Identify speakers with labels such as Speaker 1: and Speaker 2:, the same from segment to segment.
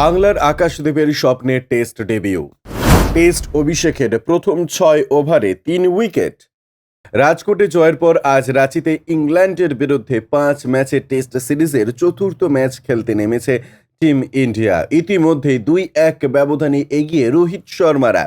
Speaker 1: বাংলার আকাশদ্বীপের স্বপ্নে test debut. Test অভিষেকের প্রথম ছয় ওভারে তিন উইকেট। রাজকোটে জয়ের পর আজ রাঁচিতে ইংল্যান্ডের বিরুদ্ধে পাঁচ ম্যাচের টেস্ট সিরিজের চতুর্থ ম্যাচ খেলতে নেমেছে টিম ইন্ডিয়া। ইতিমধ্যেই দুই এক ব্যবধানে এগিয়ে রোহিত শর্মারা।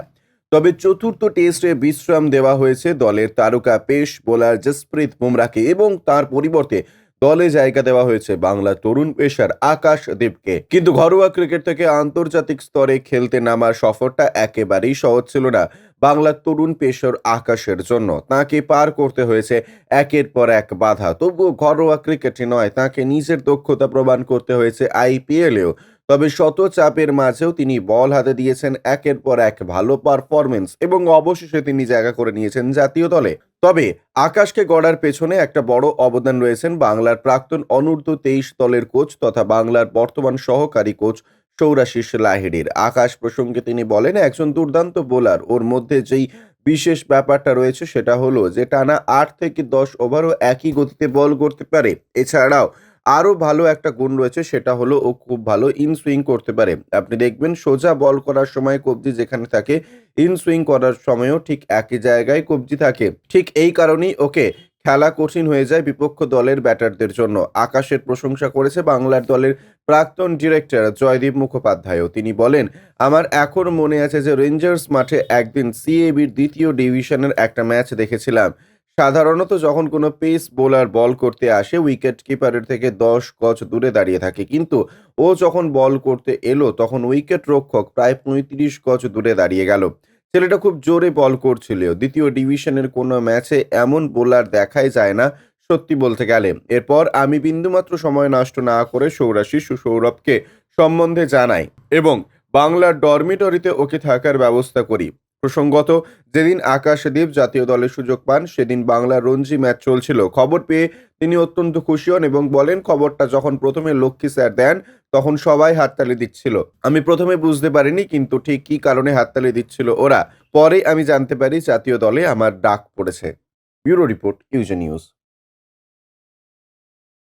Speaker 1: তবে চতুর্থ টেস্টে বিশ্রাম দেওয়া হয়েছে দলের তারকা পেশ বোলার জসপ্রীত বুমরাকে এবং তার পরিবর্তে দলে জায়গা দেওয়া হয়েছে বাংলা তরুণ পেশার আকাশ দেবকে। কিন্তু ঘরোয়া ক্রিকেট থেকে আন্তর্জাতিক স্তরে খেলতে নামার সফরটা একেবারেই সহজ ছিল না বাংলা তরুণ পেশর আকাশের জন্য। তাকে পার করতে হয়েছে একের পর এক বাধা। তবুও ঘরোয়া ক্রিকেটে নয়, তাকে নিজের দক্ষতা প্রমাণ করতে হয়েছে আইপিএলেও। তবে শত চাপের মাঝেও তিনি বল হাতে দিয়েছেন একের পর এক ভালো পারফরমেন্স এবং অবশেষে তিনি জায়গা করে নিয়েছেন জাতীয় দলে। তবে আকাশকে গড়ার পেছনে একটা বড় অবদান রয়েছেন বাংলার প্রাক্তন অনূর্ধ্ব তেইশ দলের কোচ তথা বাংলার বর্তমান সহকারী কোচ সৌরাশিস লাহিড়ির। আকাশ প্রসঙ্গে তিনি বলেন, একজন দুর্দান্ত বোলার। ওর মধ্যে যেই বিশেষ ব্যাপারটা রয়েছে সেটা হলো যে টানা আট থেকে দশ ওভারও একই গতিতে বল করতে পারে। এছাড়াও আরও ভালো একটা গুণ রয়েছে, সেটা হলো ও খুব ভালো ইন সুইং করতে পারে। আপনি দেখবেন সোজা বল করার সময় কবজি যেখানে থাকে ইন সুইং করার সময়ও ঠিক একই জায়গায় কবজি থাকে। ঠিক এই কারণেই ওকে খেলা কঠিন হয়ে যায় বিপক্ষ দলের ব্যাটারদের জন্য। আকাশের প্রশংসা করেছে বাংলার দলের প্রাক্তন ডিরেক্টর জয়দীপ মুখোপাধ্যায়ও। তিনি বলেন, আমার এখন মনে আছে যে রেঞ্জার্স মাঠে একদিন সিএবির দ্বিতীয় ডিভিশনের একটা ম্যাচ দেখেছিলাম। সাধারণত যখন কোনো পেস বোলার বল করতে আসে, উইকেট কিপারের থেকে দশ গজ দূরে দাঁড়িয়ে থাকে। কিন্তু ও যখন বল করতে এলো, তখন উইকেট রক্ষক প্রায় পঁয়ত্রিশ গজ দূরে দাঁড়িয়ে গেল। ছেলেটা খুব জোরে বল করছিল দ্বিতীয় ডিভিশনের কোনো ম্যাচে এমন বোলার দেখাই যায় না, সত্যি বলতে গেলে। এরপর আমি বিন্দুমাত্র সময় নষ্ট না করে সৌরাশিস সৌরভকে সম্বন্ধে জানাই এবং বাংলার ডরমিটরিতে ওকে থাকার ব্যবস্থা করি। প্রসঙ্গত, যেদিন আকাশদীপ জাতীয় দলের সুযোগ পান, সেদিন বাংলার রঞ্জি ম্যাচ চলছিল। খবর পেয়ে তিনি অত্যন্ত খুশি হন এবং বলেন, খবরটা যখন প্রথমে লক্ষ্মী স্যার দেন, তখন সবাই হাততালি দিচ্ছিল। আমি প্রথমে বুঝতে পারিনি, কিন্তু ঠিক কী কারণে হাততালি দিচ্ছিল ওরা। পরে আমি জানতে পারি জাতীয় দলে আমার ডাক পড়েছে। ব্যুরো রিপোর্ট, ইউজে নিউজ।